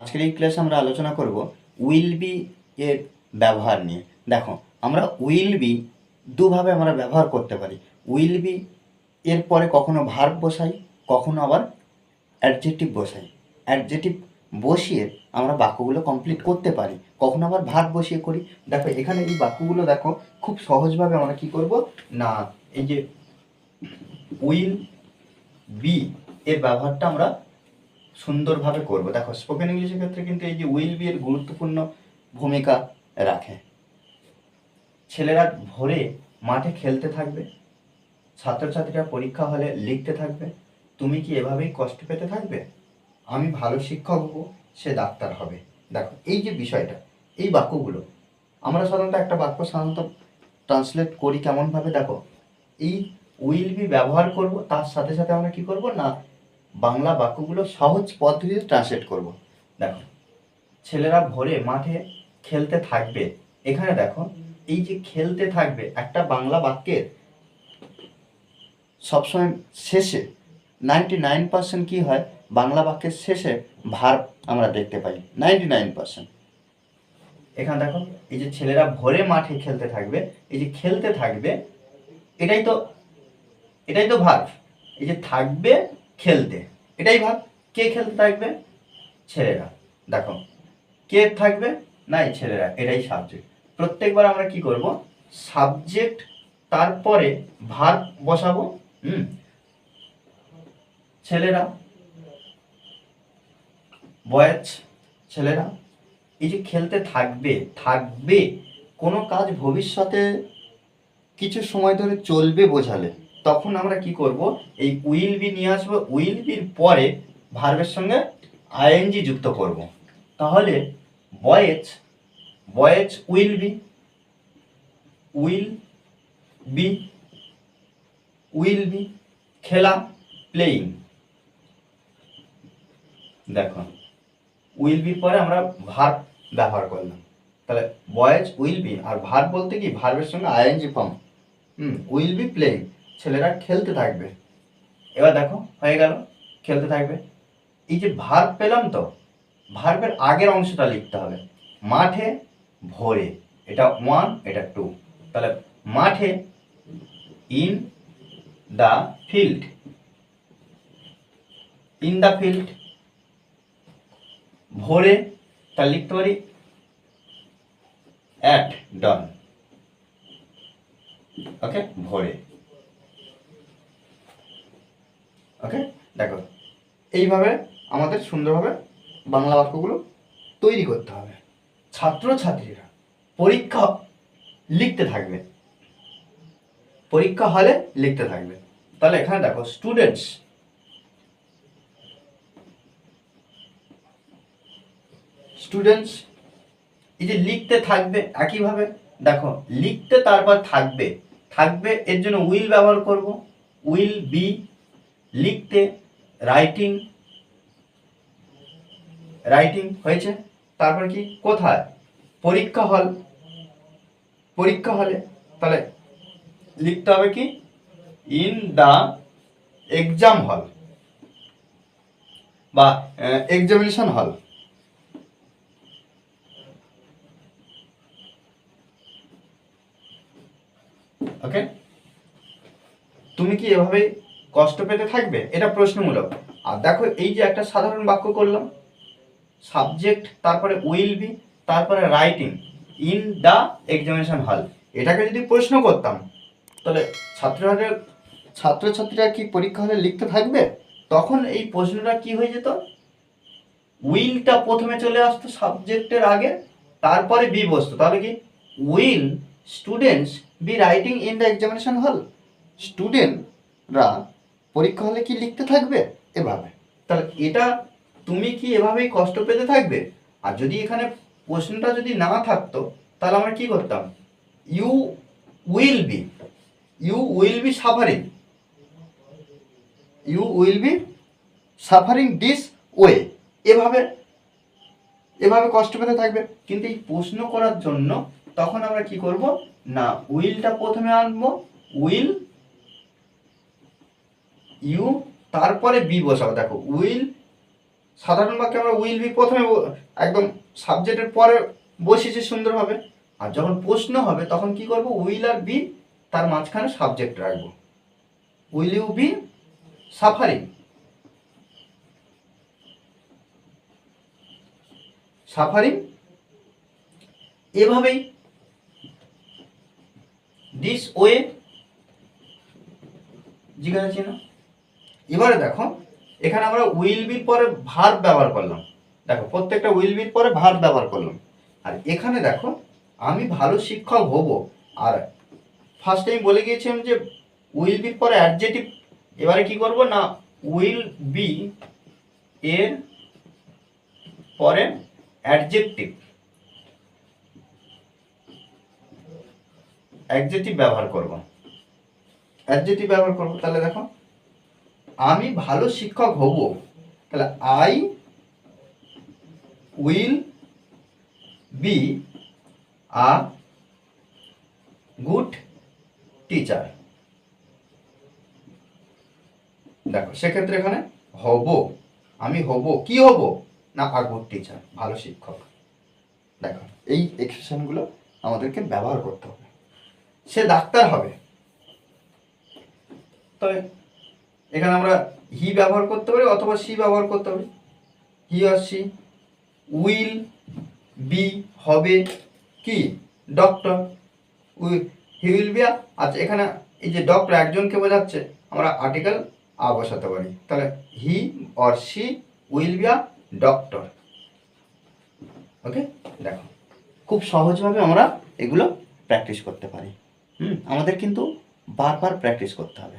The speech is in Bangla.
আজকের এই ক্লাসে আমরা আলোচনা করব উইল বি এর ব্যবহার নিয়ে। দেখো, আমরা উইল বি দুভাবে আমরা ব্যবহার করতে পারি। উইল বি এর পরে কখনো ভার্ব বসাই, কখনো আবার অ্যাডজেটিভ বসাই। অ্যাডজেটিভ বসিয়ে আমরা বাক্যগুলো কমপ্লিট করতে পারি। কখনো আবার ভার্ব বসিয়ে করি। দেখো, এখানে এই বাক্যগুলো দেখো, খুব সহজভাবে আমরা কি করব? না, এই যে উইল বি এর ব্যবহারটা আমরা সুন্দরভাবে করব। দেখো স্পোকেন ইংলিশের ক্ষেত্রে কিন্তু এই যে উইল বি এর গুরুত্বপূর্ণ ভূমিকা রাখে। ছেলেরা ভোরে মাঠে খেলতে থাকবে, ছাত্রছাত্রীরা পরীক্ষা হলে লিখতে থাকবে, তুমি কি এভাবেই কষ্ট পেতে থাকবে? আমি ভালো শিক্ষক হব, সে ডাক্তার হবে। দেখো, এই যে বিষয়টা, এই বাক্যগুলো, আমরা সাধারণত একটা বাক্য সাধারণত ট্রান্সলেট করি কেমনভাবে? দেখো, এই উইল বি ব্যবহার করব, তার সাথে সাথে আমরা কি করব? না বাংলা বাক্যগুলো সহজ পদ্ধতিতে ট্রান্সলেট করব। দেখো, ছেলেরা ভোরে মাঠে খেলতে থাকবে। এখানে দেখো, এই যে খেলতে থাকবে, একটা বাংলা বাক্যের সবসময় শেষে নাইনটি নাইন পার্সেন্ট কী হয়? বাংলা বাক্যের শেষে ভার আমরা দেখতে পাই নাইনটি নাইন পার্সেন্ট এখানে দেখো, এই যে ছেলেরা ভোরে মাঠে খেলতে থাকবে, এই যে খেলতে থাকবে, এটাই তো এটাই তো ভাব এই যে থাকবে খেলতে। এটাই ভাব, কে খেলতে থাকবে? ছেলেরা। দেখো, কে থাকবে? না এই ছেলেরা। এটাই সাবজেক্ট প্রত্যেকবার আমরা কি করব? সাবজেক্ট তারপরে ভার বসাবো, হুম? ছেলেরা, বয়েজ, ছেলেরা, এই যে খেলতে থাকবে থাকবে, কোনো কাজ ভবিষ্যতে কিছু সময় ধরে চলবে বোঝালে। তখন আমরা কি করব? এই উইল বি নিয়ে আসব। উইল বির পরে ভার্বের সঙ্গে আইএনজি যুক্ত করব। তাহলে boys boys will be will be will be খেলা প্লেয়িং দেখো উইল বি পরে আমরা ভার্ব ব্যবহার করলাম। তাহলে বয়েজ উইল বি আর ভার্ব বলতে কি? ভার্বের সঙ্গে ING form hmm will be playing ছেলেরা খেলতে থাকবে। এবার দেখো, হয়ে গেল, খেলতে থাকবে। এই যে ভার্ব পেলাম তো, ভার্বের আগের অংশটা লিখতে হবে। মাঠে ভোরে, এটা ওয়ান এটা টু তাহলে মাঠে in the field in the field ভোরে তা লিখতে পারি অ্যাট ডন ওকে ভোরে। ওকে? দেখো, এইভাবে আমাদের সুন্দরভাবে বাংলা বাক্যগুলো তৈরি করতে হবে। ছাত্রছাত্রীরা পরীক্ষা লিখতে থাকবে। পরীক্ষা হলে লিখতে থাকবে। তাহলে এখানে দেখো স্টুডেন্টস স্টুডেন্টস এই যে লিখতে থাকবে একইভাবে, দেখো, লিখতে তারপর থাকবে। থাকবে এর জন্য উইল ব্যবহার করব। উইল বি লিখতে রাইটিং রাইটিং হয়েছে। তারপর কি? কোথায়? পরীক্ষা হল। পরীক্ষা হলে তাহলে লিখতে হবে কি? ইন দ্য এক্সাম হল বা এক্সামিনেশন হল ওকে তুমি কি এভাবে কষ্ট পেতে থাকবে? এটা প্রশ্নমূলক। আর দেখো, এই যে একটা সাধারণ বাক্য করলাম সাবজেক্ট তারপরে উইল বি তারপরে writing in the examination hall এটাকে যদি প্রশ্ন করতাম, তাহলে ছাত্রছাত্রীরা ছাত্রছাত্রীরা কি পরীক্ষা হলে লিখতে থাকবে? তখন এই প্রশ্নটা কি হয়ে যেত? উইলটা প্রথমে চলে আসতো সাবজেক্টের আগে, তারপরে বি বসতো। তাহলে কি? Will students be writing in the examination hall স্টুডেন্টরা পরীক্ষা হলে কি লিখতে থাকবে? এভাবে। তাহলে এটা তুমি কি এভাবেই কষ্ট পেতে থাকবে? আর যদি এখানে প্রশ্নটা যদি না থাকতো, তাহলে আমরা কি করতাম? You will be you will be suffering you will be suffering this way এভাবে এভাবে কষ্ট পেতে থাকবে। কিন্তু এই প্রশ্ন করার জন্য তখন আমরা কি করব? না উইলটা প্রথমে আনব। উইল ইউ, তারপরে বি বসাবো। দেখো, উইল, সাধারণ বাক্যে আমরা উইল বি প্রথমে একদম সাবজেক্টের পরে বসেছি সুন্দরভাবে। আর যখন প্রশ্ন হবে, তখন কি করব? উইল আর বি তার মাঝখানে সাবজেক্ট রাখব। Will you be suffering. Suffering. এভাবেই দিস ওয়ে জিজ্ঞাসা এবারে দেখো, এখানে আমরা উইল বির পরে ভার্ব ব্যবহার করলাম। দেখো, প্রত্যেকটা উইল বির পরে ভার্ব ব্যবহার করলাম। আর এখানে দেখো, আমি ভালো শিক্ষক হব। আর ফার্স্ট টাইম বলে গিয়েছিলাম যে উইল বির পরে অ্যাডজেটিভ এবারে কি করব না উইল বি এর পরে অ্যাডজেক্টিভ অ্যাডজেক্টিভ ব্যবহার করব। অ্যাডজেক্টিভ ব্যবহার করব, তাহলে দেখো। আমি ভালো শিক্ষক হব, তাহলে I will be a good teacher দেখো, সেক্ষেত্রে এখানে হব, আমি হব, কি হব? না আ গুড টিচার ভালো শিক্ষক। দেখো, এই এক্সপ্রেশনগুলো আমাদেরকে ব্যবহার করতে হবে। সে ডাক্তার হবে। তবে এখানে আমরা হি ব্যবহার করতে পারি অথবা সি ব্যবহার করতে পারি। হি আর সি উইল বি হবে কি? Doctor we he will be আচ্ছা এখানে এই যে ডক্টর একজনকে বোঝাচ্ছে, আমরা আর্টিকেল আ বসাতে পারি। তাহলে he or she will be doctor okay দেখো, খুব সহজভাবে আমরা এগুলো প্র্যাকটিস করতে পারি। হুম, আমাদের কিন্তু বারবার প্র্যাকটিস করতে হবে।